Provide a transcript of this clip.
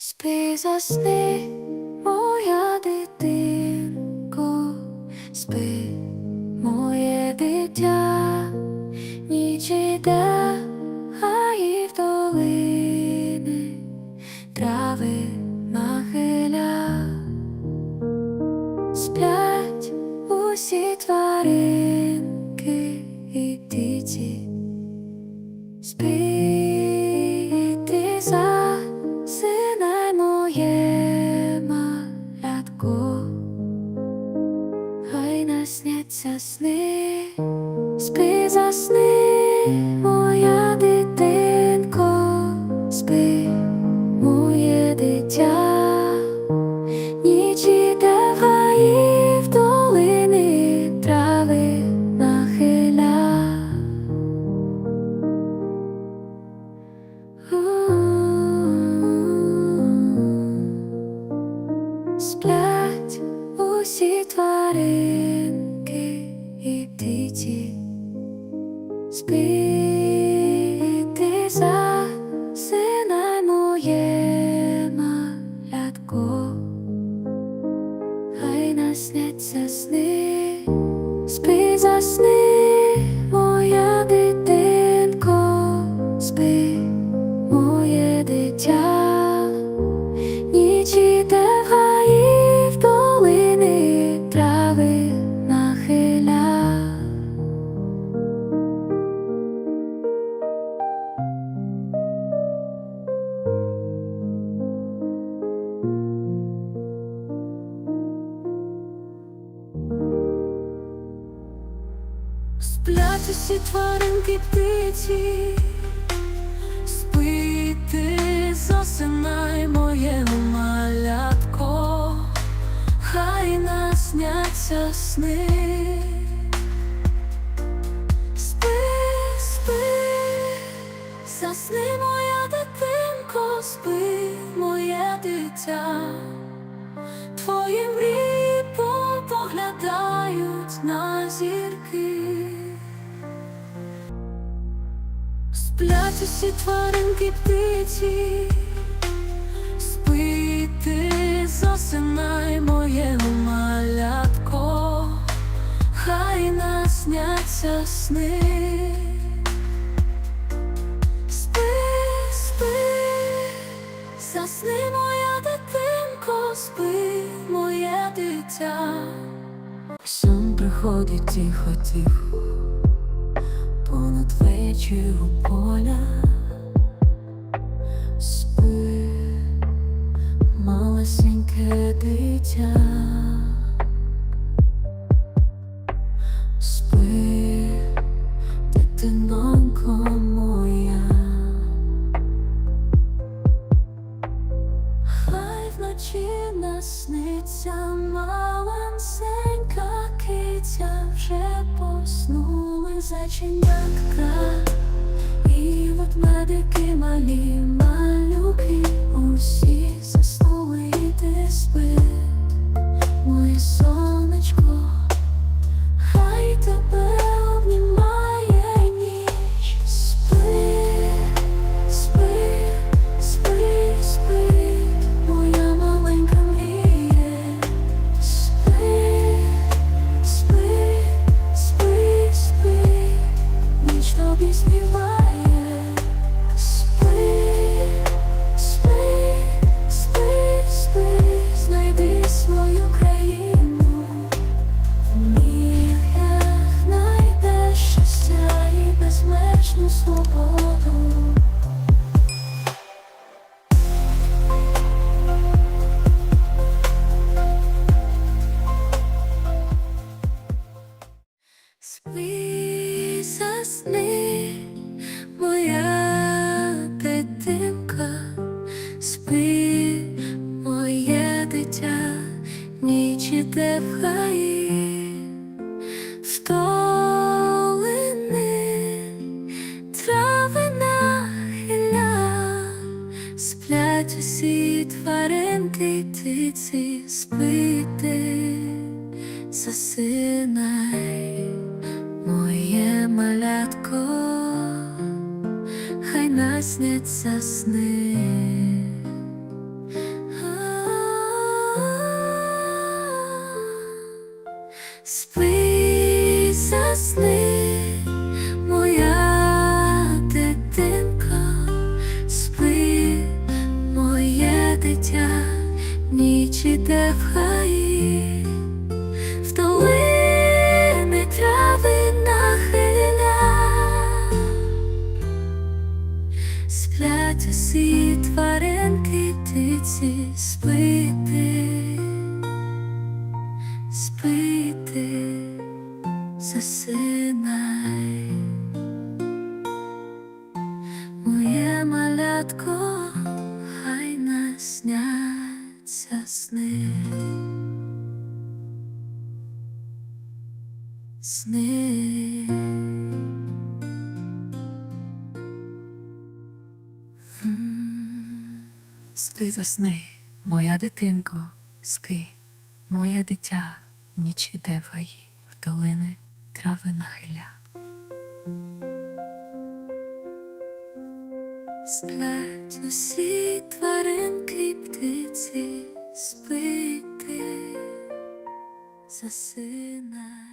Спи, засни, моя дитинко, спи, моє дитя, ніч іде, а і в долини трави нахиля, сплять усі тваринки і птиці. Хай насняться сни, спи, засни, моя дитинко, спи, моє дитя, ніч іде в в долини трави нахиля. Сплять усі тваринки Сплять усі тваринки птиці, спи ти, засинай моє малятко, хай насняться сни. Спи, спи, засни моя дитинко, спи, моє дитя. Твої мрії поглядають на зірки. Сплять усі тваринки птиці, спи ти, засинай моє малятко, хай насняться сни. Спи, спи, засни моя дитинко, спи, моє дитя. Сон приходить тихо, тихо, понад у поля. Спи, малесеньке дитя. Поснули і от медики малі малюки, усі заснули, і ти спи, мої сонечко, свободу. Спи, засни, моя дитинка, спи, моє дитя, ніч іде в хаї, й спити, засинай, моє малятко, хай насняться сни. Спити, засинай. Моє малятко, хай насняться сни. Сни. Спи засни, моя дитинко, спи, моє дитя, ніч іде в долини трави нахиля. Сплять усі тваринки й птиці спити, засинай.